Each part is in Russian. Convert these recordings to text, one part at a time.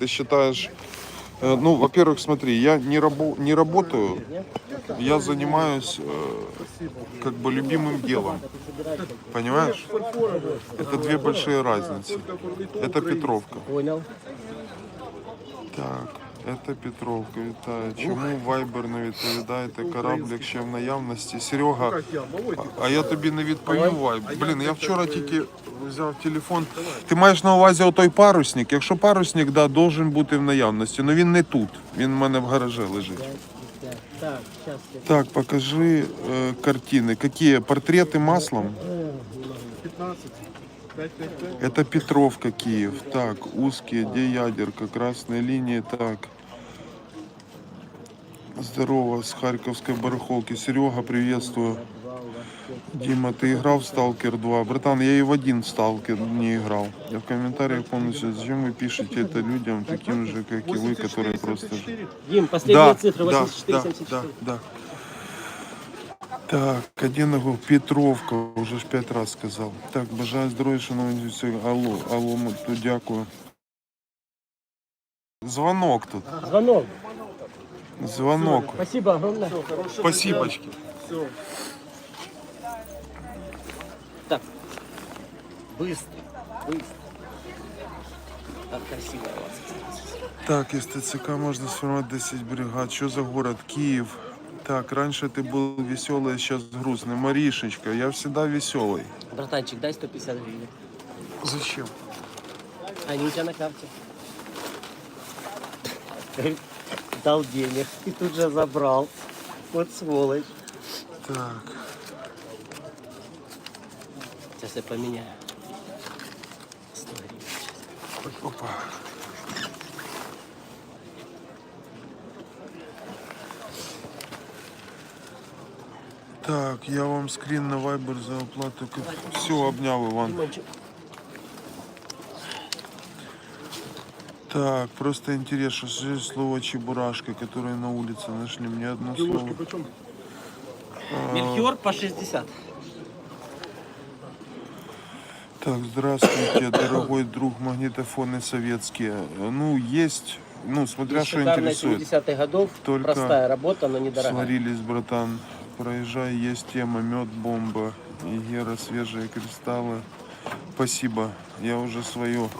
Ты считаешь, э, ну, во-первых, смотри, я не, рабо- не работаю, я занимаюсь э, как бы любимым делом. Понимаешь? Это две большие разницы. Это Петровка. Понял. Так, это Петровка, вітаю. Чому Viber не відповідаєте кораблик ще в наявності? Серега, а- а я тобі не відповів Viber. Блін, я вчора тільки взяв телефон. Ти маєш на увазі отой парусник? Якщо парусник, да, должен бути в наявності. Ну він не тут. Він в мене в гаражі лежить. Так, сейчас. Так, покажи э, картины. Какие? Портреты маслом? 15. 5, 5, 5. Это Петровка, Киев. Так, узкие, где ядерка, красные линии. Так. Здорово, с Харьковской барахолки. Серега, приветствую. Дима, ты играл в Сталкер 2? Братан, я и в один Сталкер не играл. Я в комментариях полностью, зачем вы пишете это людям, таким же, как и вы, которые просто... 74. Дим, последняя Да, цифра да, 84, да, 74. да, да. Так, Одиногов, Петровка, уже ж п'ять раз сказав. Так, бажаю здоров'я, шановні всі. Алло, алло, то дякую. Звонок тут. Звонок. Звонок. Спасибо огромное. Спасибочки. Все. Так. Быстро. Быстро. Так красиво у вас. Так, из ТЦК можно сформировать 10 бригад. Что за город? Киев. Так, раньше ты был веселый, сейчас грустный. Маришечка, я всегда веселый. Братанчик, дай 150 гривен. Зачем? Они у тебя на карте. Дал денег и тут же забрал. Вот сволочь. Так, Сейчас я поменяю. 100 гривен сейчас. опа. Так, я вам скрин на Viber за оплату. Все, обнял, Иван. Димончик, Так, просто интересно, что слово чебурашка, которое на улице нашли. Мне одно слово. почем? Мельхиор по 60. Так, здравствуйте, дорогой друг, магнитофоны советские. Ну, есть, ну, смотря что интересует. 70-х годов. Только Простая работа, но недорогая. Сварились, братан. Проезжай, есть тема, мед, бомба. И Гера, свежие кристаллы. Спасибо, я уже свое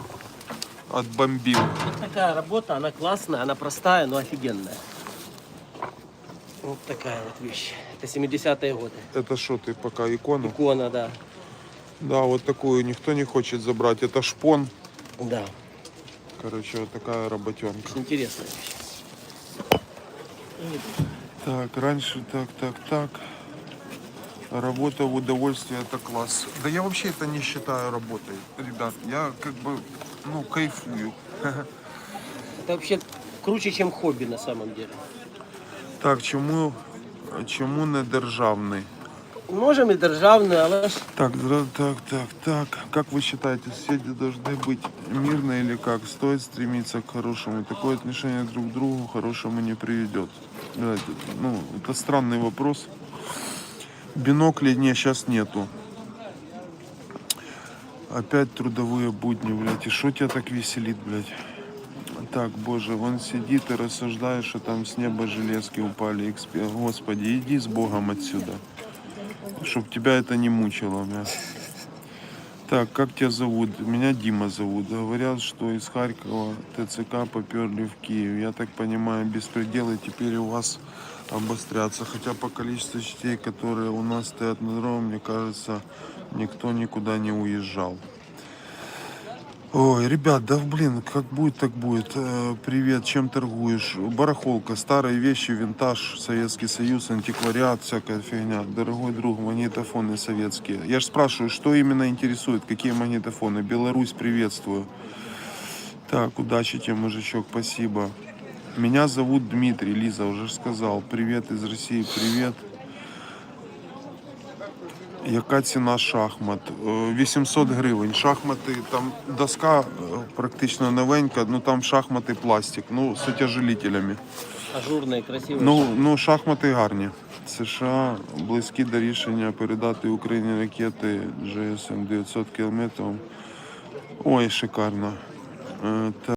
отбомбил. Вот такая работа, она классная, она простая, но офигенная. Вот такая вот вещь. Это 70-е годы. Это что ты пока икону? Икона, да. Да, вот такую никто не хочет забрать. Это шпон. Да, Короче, вот такая работенка. интересная вещь. Так, раньше так, так, так. Работа в удовольствие это класс. Да я вообще это не считаю работой, ребят. Я как бы, ну, кайфую. Это вообще круче, чем хобби на самом деле. Так, чому, чому не державний? Можем и державную, але ж Так, зра- так, так, так. Как вы считаете, соседи должны быть мирные или как? Стоит стремиться к хорошему? Такое отношение друг к другу к хорошему не приведет. Блядь, ну, это странный вопрос. Биноклей не, сейчас нету. Опять трудовые будни, блядь. И что тебя так веселит, блядь? Так, боже, он сидит и рассуждает, что там с неба железки упали. Господи, иди с Богом отсюда. Чтоб тебя это не мучило, бля. Так, как тебя зовут? Меня Дима зовут. Говорят, что из Харькова ТЦК поперли в Киев. Я так понимаю, беспределы теперь у вас обострятся. Хотя по количеству частей, которые у нас стоят на дороге, мне кажется, никто никуда не уезжал. Ой, ребят, да блин, как будет, так будет. Э, Привет, чем торгуешь? Барахолка, старые вещи, винтаж, Советский Союз, антиквариат, всякая фигня. Дорогой друг, магнитофоны советские. Я же спрашиваю, что именно интересует, какие магнитофоны? Беларусь, приветствую. Так, удачи тебе, мужичок, спасибо. Меня зовут Дмитрий, Лиза уже сказал. Привет из России, привет. Яка ціна шахмат? Е, 800 гривень. Шахмати, там доска е, практично новенька, ну там шахмати пластик, ну з утяжелителями. ажурные, красивые. Ну, ну шахмати гарні. США близькі до рішення передати Україні ракети GSM 900 км. Ой, шикарно. Е,